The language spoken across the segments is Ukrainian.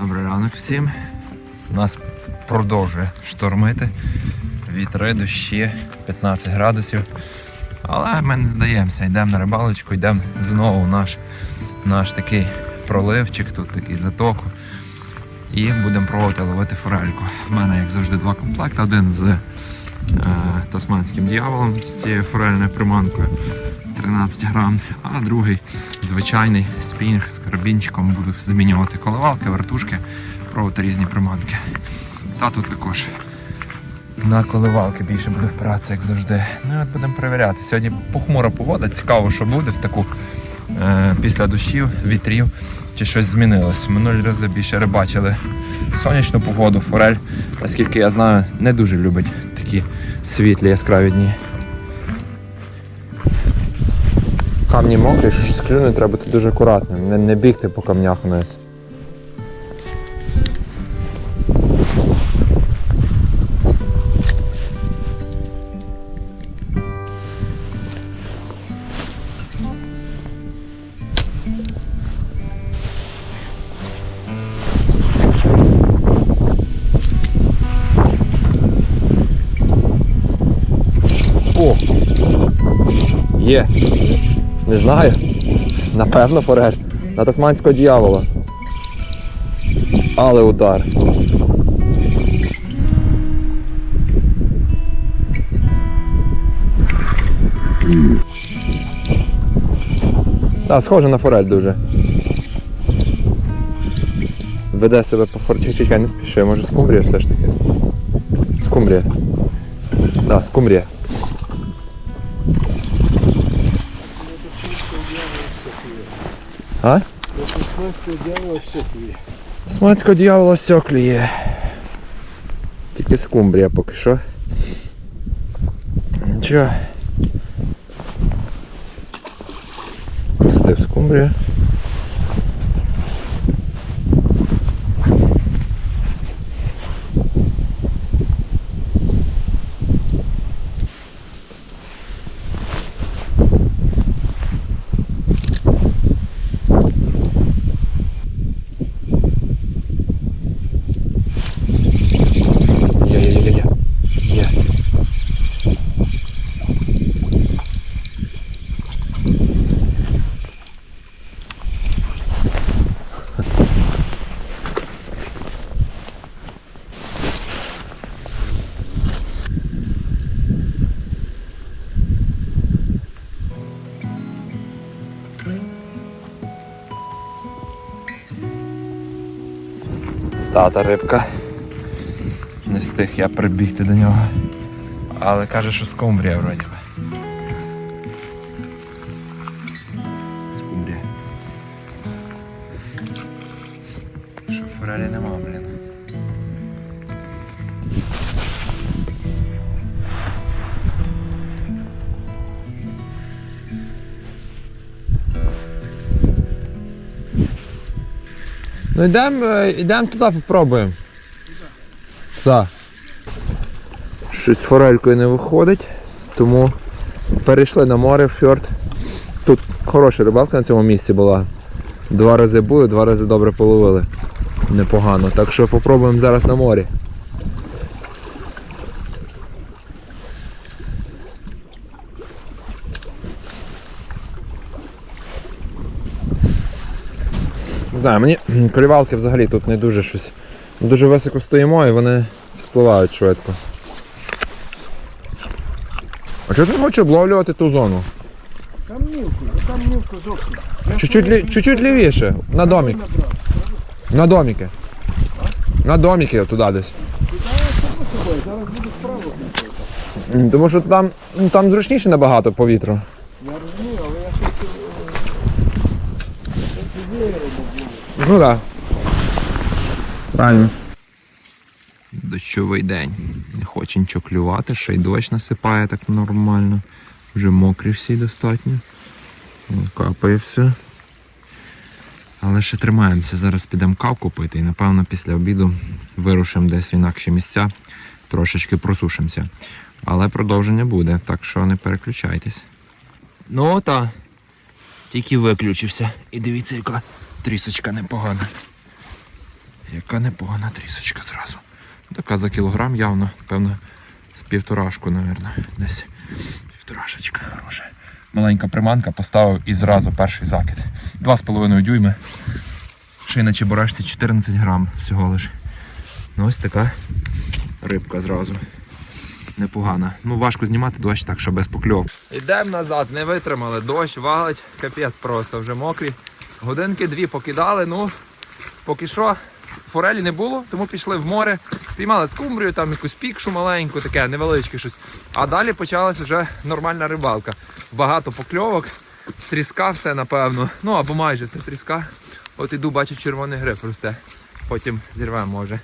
Добрий ранок всім. Нас продовжує штормити. Вітри, дощі, 15 градусів. Але ми не здаємося, йдемо на рибалочку, йдемо знову в наш, наш такий проливчик, тут такий заток. І будемо пробувати ловити форельку. У мене, як завжди, два комплекти. Один з е, тасманським дьяволом, з цією форельною приманкою 13 грам, а другий звичайний спінг з карабінчиком. Буду змінювати коливалки, вертушки, пробувати різні приманки. Та тут також на коливалки більше буде впиратися, як завжди. Ну і от будемо перевіряти. Сьогодні похмура погода, цікаво, що буде в таку е, після дощів, вітрів, чи щось змінилось. Минулі рази більше рибачили сонячну погоду, форель, наскільки я знаю, не дуже любить такі світлі яскраві дні. Камні мокрі, якщо щось клюне, треба бути дуже акуратним, не, не бігти по камнях вниз. Знаю. Напевно, форель. На тасманського дьявола. Але удар. Так, схоже на форель дуже. Веде себе по форель. Чекай, не спіши, може скумбрія все ж таки. Скумбрія. Так, скумбрія. А? Тасманського дьявола все клює. Смацького дьявола все клює. Тільки скумбрія поки що. Нічого. Пустив скумбрію. Стата рибка. Не встиг я прибігти до нього. Але каже, що скумбрія вроді Ну йдемо йдем туди попробуємо. Туди. Щось з форелькою не виходить, тому перейшли на море в фьорд. Тут хороша рибалка на цьому місці була. Два рази були, два рази добре половили. Непогано. Так що попробуємо зараз на морі. Не знаю, мені колівалки взагалі тут не дуже щось. Ми Дуже високо стоїмо і вони спливають швидко. А чого ти хочеш обловлювати ту зону? Там мілко, там мілко зовсім. Чуть-чуть, лі... Чуть-чуть лівіше, на набрав. На доміки. На доміки туди десь. Зараз. Тому що там, ну, там зручніше набагато по вітру. Я розумію, але я хочу... Хочу вірити. Ну так. Правильно. Дощовий день. Не хоче нічого клювати, ще й дощ насипає так нормально. Вже мокрі всі достатньо. Капає все. Але ще тримаємося. Зараз підемо кавку пити і напевно після обіду вирушимо десь в інакші місця, трошечки просушимося. Але продовження буде, так що не переключайтесь. Ну та Тільки виключився. І дивіться, яка трісочка непогана. Яка непогана трісочка зразу. Така за кілограм явно, певно, з півторашку, мабуть, десь. Півторашечка хороша. Маленька приманка поставив і зразу перший закид. 2,5 дюйми. Ще й на чебурашці 14 грам всього лиш. Ну ось така рибка зразу. Непогана. Ну важко знімати дощ, так що без покльов. Йдемо назад, не витримали. Дощ валить, капець просто вже мокрі. Годинки дві покидали, ну поки що форелі не було, тому пішли в море, піймали скумбрію, там якусь пікшу маленьку, таке невеличке щось. А далі почалась вже нормальна рибалка. Багато покльовок, тріска все, напевно. Ну або майже все тріска. От іду, бачу, червоний гриб росте. Потім зірвемо може.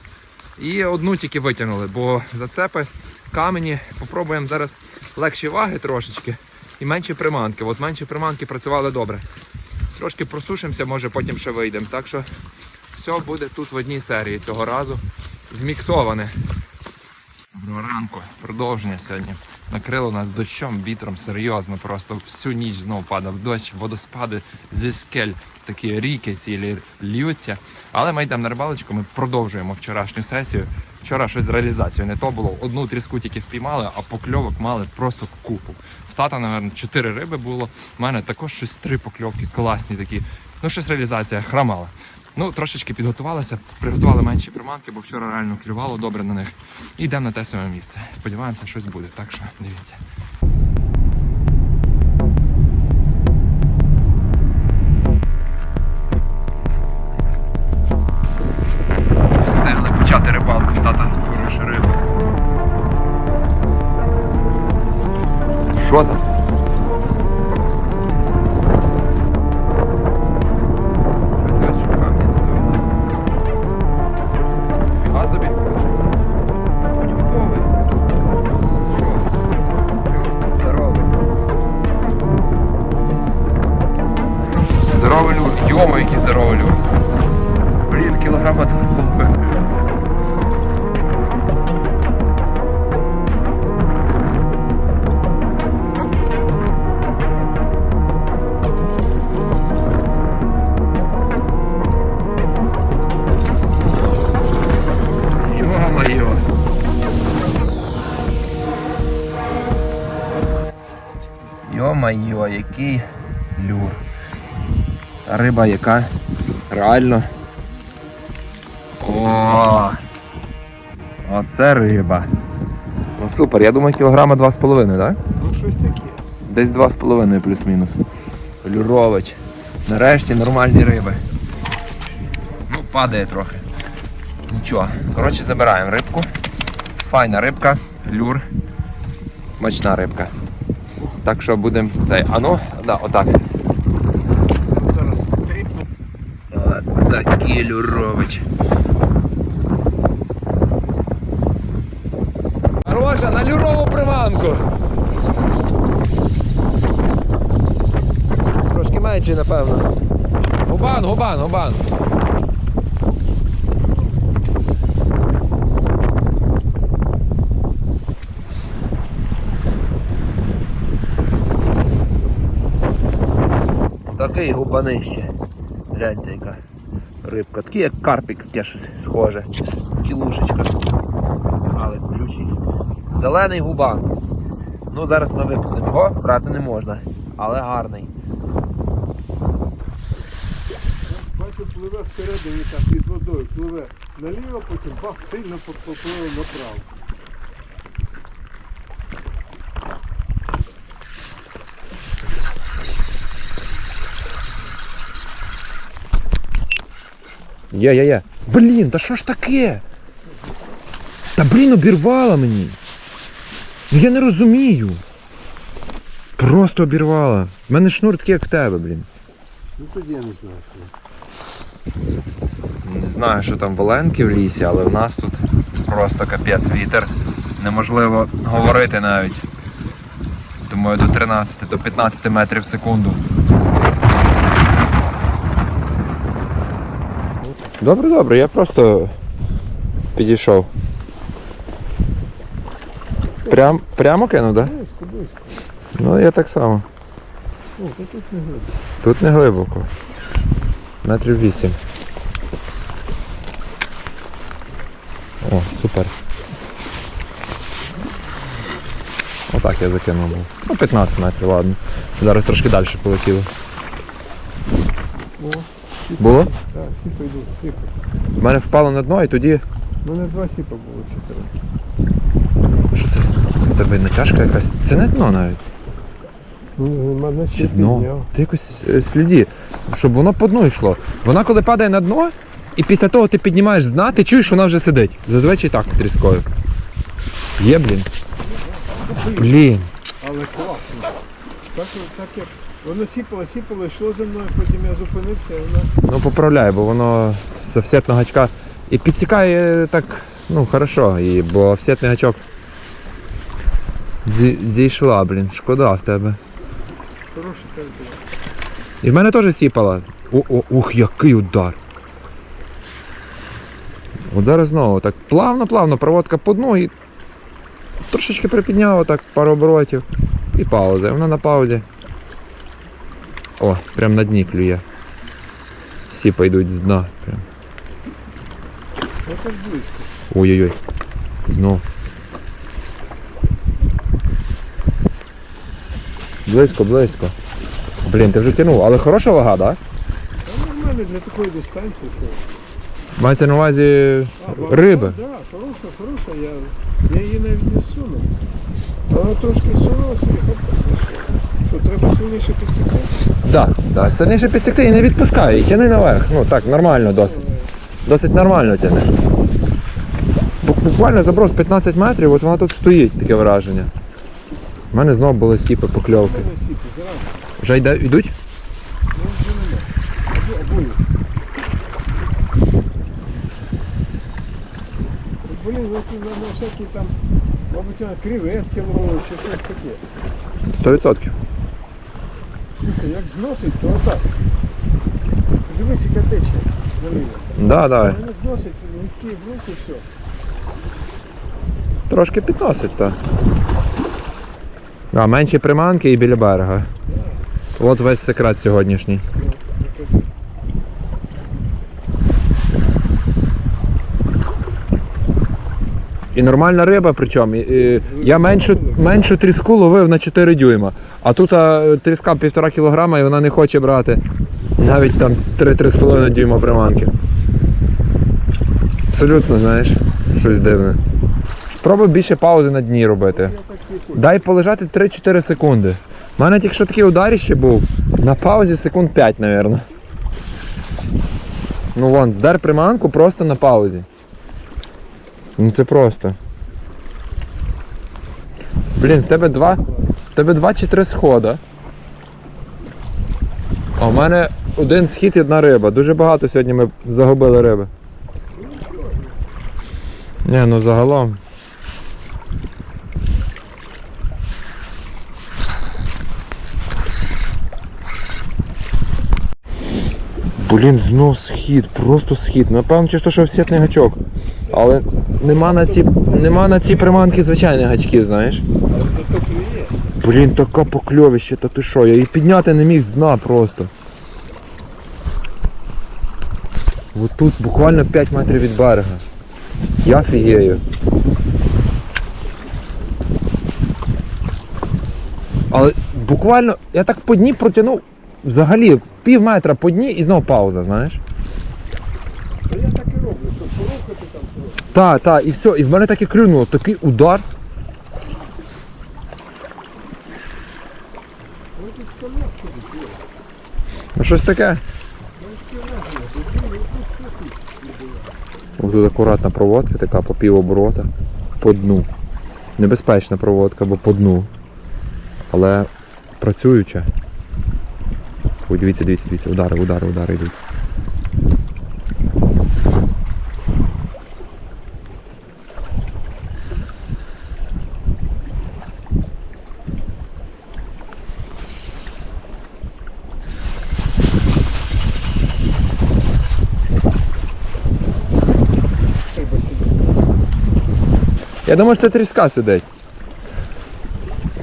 І одну тільки витягнули, бо зацепи, камені. Попробуємо зараз легші ваги трошечки і менші приманки. От менші приманки працювали добре. Трошки просушимося, може потім ще вийдемо. Так що все буде тут в одній серії цього разу. Зміксоване. Доброго ранку. Продовження сьогодні. Накрило нас дощом, вітром, серйозно. Просто всю ніч знову падав дощ, водоспади зі скель, такі ріки цілі льються. Але ми йдемо на рибалочку, ми продовжуємо вчорашню сесію. Вчора щось з реалізацією не то було. Одну тріску тільки впіймали, а покльовок мали просто купу. В тата, мабуть, чотири риби було. У мене також щось три покльовки, класні такі. Ну, щось реалізація храмала. Ну, трошечки підготувалися, приготували менші приманки, бо вчора реально клювало добре на них. І йдемо на те саме місце. Сподіваємося, щось буде. Так що дивіться. два з половиною. Ё-моё! Ё-моё, який люр. Та риба яка реально. Оце риба. Ну супер, я думаю, кілограма 2,5, так? Ну щось таке. Десь 2,5 плюс-мінус. Люрович. Нарешті нормальні риби. Ну, падає трохи. Нічого. Коротше, забираємо рибку. Файна рибка, люр. Смачна рибка. Так що будемо цей. А ну, да, отак. Зараз тріпну. От такий люрович. Хороша, на приманку. Трошки менше, напевно. Губан, губан, губан. Такий губанище. Гляньте, яка рибка. Такий як карпік, таке щось схоже. Кілушечка. Але ключий. Зелений губан. Ну, зараз ми випустимо його, брати не можна, але гарний. Бачу, пливе всередині так під водою, пливе наліво, потім бах, сильно попливе направо. Є. Блін, та що ж таке? Та блін, обірвала мені. Ну я не розумію. Просто обірвала. У мене шнур такий, як в тебе, блін. Ну тоді я не знаю. що. Не знаю, що там воленки в лісі, але в нас тут просто капець вітер. Неможливо говорити навіть. Думаю, до 13, до 15 метрів в секунду. Добре, добре, я просто підійшов. Прям, прямо кинув, так? Да? Близько, близько. Ну, я так само. О, та тут не глибоко. Тут не глибоко. Метрів вісім. О, супер. Отак я закинув був. Ну, 15 метрів, ладно. Зараз трошки далі полетіло. О, Було? так, сіпа йдуть, сіпа. В мене впало на дно і тоді. У мене два сіпа було чотири. Що це? У тебе натяжка якась. Це не дно навіть. Мене ще Чи дно? Ти якось е, сліді, щоб воно по дну йшло. Вона коли падає на дно, і після того ти піднімаєш з дна, ти чуєш, вона вже сидить. Зазвичай так тріскою. Є, блін. Блін. Але класно. Так, так як воно сіпало, сіпало, йшло за мною, потім я зупинився, і воно Ну поправляй, бо воно з офсетного гачка. І підсікає так, ну, хорошо, і, бо офсетний гачок зі- зійшла, блін, шкода в тебе. хороший було. І в мене теж сіпала. О, о, ух, який удар. От зараз знову так плавно-плавно проводка по дну і трошечки припідняла так пару оборотів. І пауза. І вона на паузі. О, прям на дні клює. Сіпа йдуть з дна. Прям. Ой-ой-ой. Знов. Близько, близько. Блін, ти вже тянув, але хороша вага, так? Да? Та нормально для такої дистанції, що. Мається на увазі А, риби. Так, да, хороша, хороша, я, я її навіть не сунув. Вона трошки сунулася і хоп. Що, треба сильніше підсікати? Да, да, сильніше підсікти і не відпускай, і тяни наверх. Ну так, нормально досить. Досить нормально тяни. Буквально заброс 15 метрів, от вона тут стоїть, таке враження. У мене знову були сіпи покльовки. Вже йде, йдуть? Блін, ну на, всякі там, мабуть, креветки ловить чи щось таке. 100%. Слухай, як зносить, то отак. Дивись, яка тече наліво. Да, да. Вона зносить, легкі брус і все. Трошки підносить, так. Да, менші приманки і біля берега. От весь секрет сьогоднішній. І нормальна риба, причому. Я меншу, меншу тріску ловив на 4 дюйма. А тут а, тріска 1,5 кілограма і вона не хоче брати навіть там 3-3,5 дюйма приманки. Абсолютно, знаєш, щось дивне. Пробуй більше паузи на дні робити. Дай полежати 3-4 секунди. У мене тільки що такий ударіще був. На паузі секунд 5, мабуть. Ну вон, здер приманку просто на паузі. Ну це просто. Блін, в тебе два. В тебе два чи три схода. А в мене один схід і одна риба. Дуже багато сьогодні ми загубили риби. Ні, ну загалом. Блін, знов схід, просто схід. Напевно, чисто, що всетний гачок. Але нема на ці, нема на ці приманки звичайних гачків, знаєш. Але зато клює. Блін, така покльовище, та ти що, я її підняти не міг з дна просто. От тут буквально 5 метрів від берега. Я фігею. Але буквально я так по дні протягнув взагалі пів метра по дні і знову пауза, знаєш? Та я так і роблю, то порухати там трохи. Так, так, і все, і в мене так і клюнуло, такий удар. Ну тут є. Ну щось таке. Ну тут. Ось тут акуратна проводка, така по пів оборота, по дну. Небезпечна проводка, бо по дну. Але працююча. Ой, дивіться, дивіться, дивіться, удари, удари, удари йдуть. Я думаю, що це тріска сидить.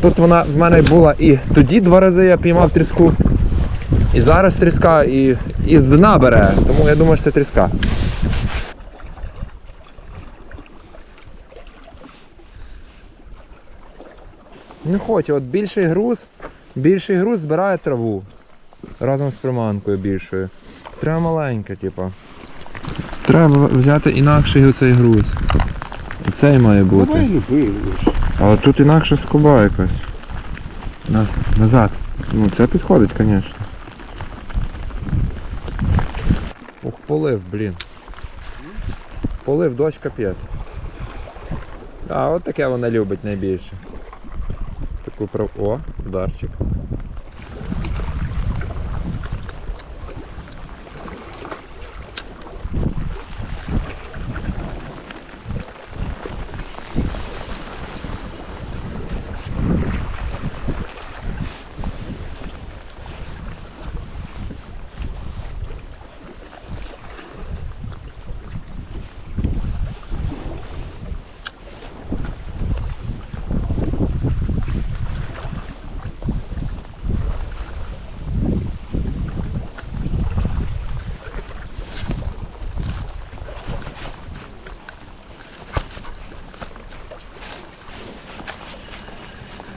тут вона в мене була і тоді два рази я піймав тріску. І зараз тріска, і, і з дна бере. Тому я думаю, що це тріска. Не хоче, от більший груз, більший груз збирає траву. Разом з приманкою більшою. Треба маленьке, типу. Треба взяти інакший оцей груз. Оцей має бути. Давай любий. Але тут інакше скоба якась. На, назад. Ну це підходить, звісно. Ух, полив, блін. Полив дощ капець. А, от таке вона любить найбільше. Таку прав... О, ударчик.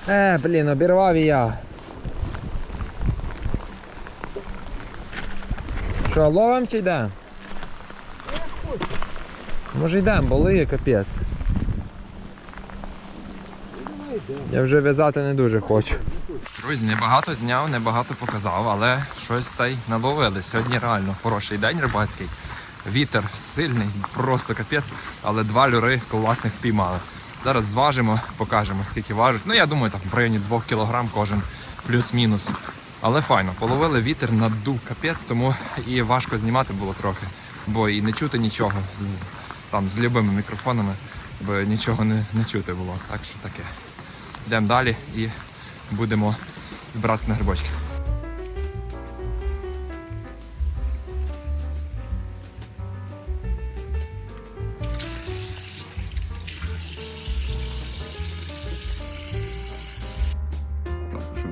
Е, блін, обірвав і я. Що, ловим чи йдемо? Може йдемо, бо лиє капець. Я вже в'язати не дуже хочу. Друзі, небагато зняв, небагато показав, але щось та й наловили. Сьогодні реально хороший день рибацький. Вітер сильний, просто капець, але два люри класних впіймали. Зараз зважимо, покажемо, скільки важить. Ну, я думаю, там в районі 2 кг кожен плюс-мінус. Але файно, половили вітер надув капець, тому і важко знімати було трохи. Бо і не чути нічого з, там, з любими мікрофонами, бо нічого не, не чути було. Так що таке. Йдемо далі і будемо збиратися на грибочки.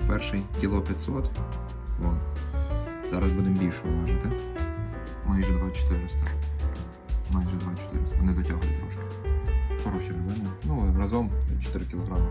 Перший кіло 500. Вон. Зараз будемо більше важити. Майже 2400. Майже 2400. Не дотягує трошки. Хороші рибини. Ну, разом 4 кілограми.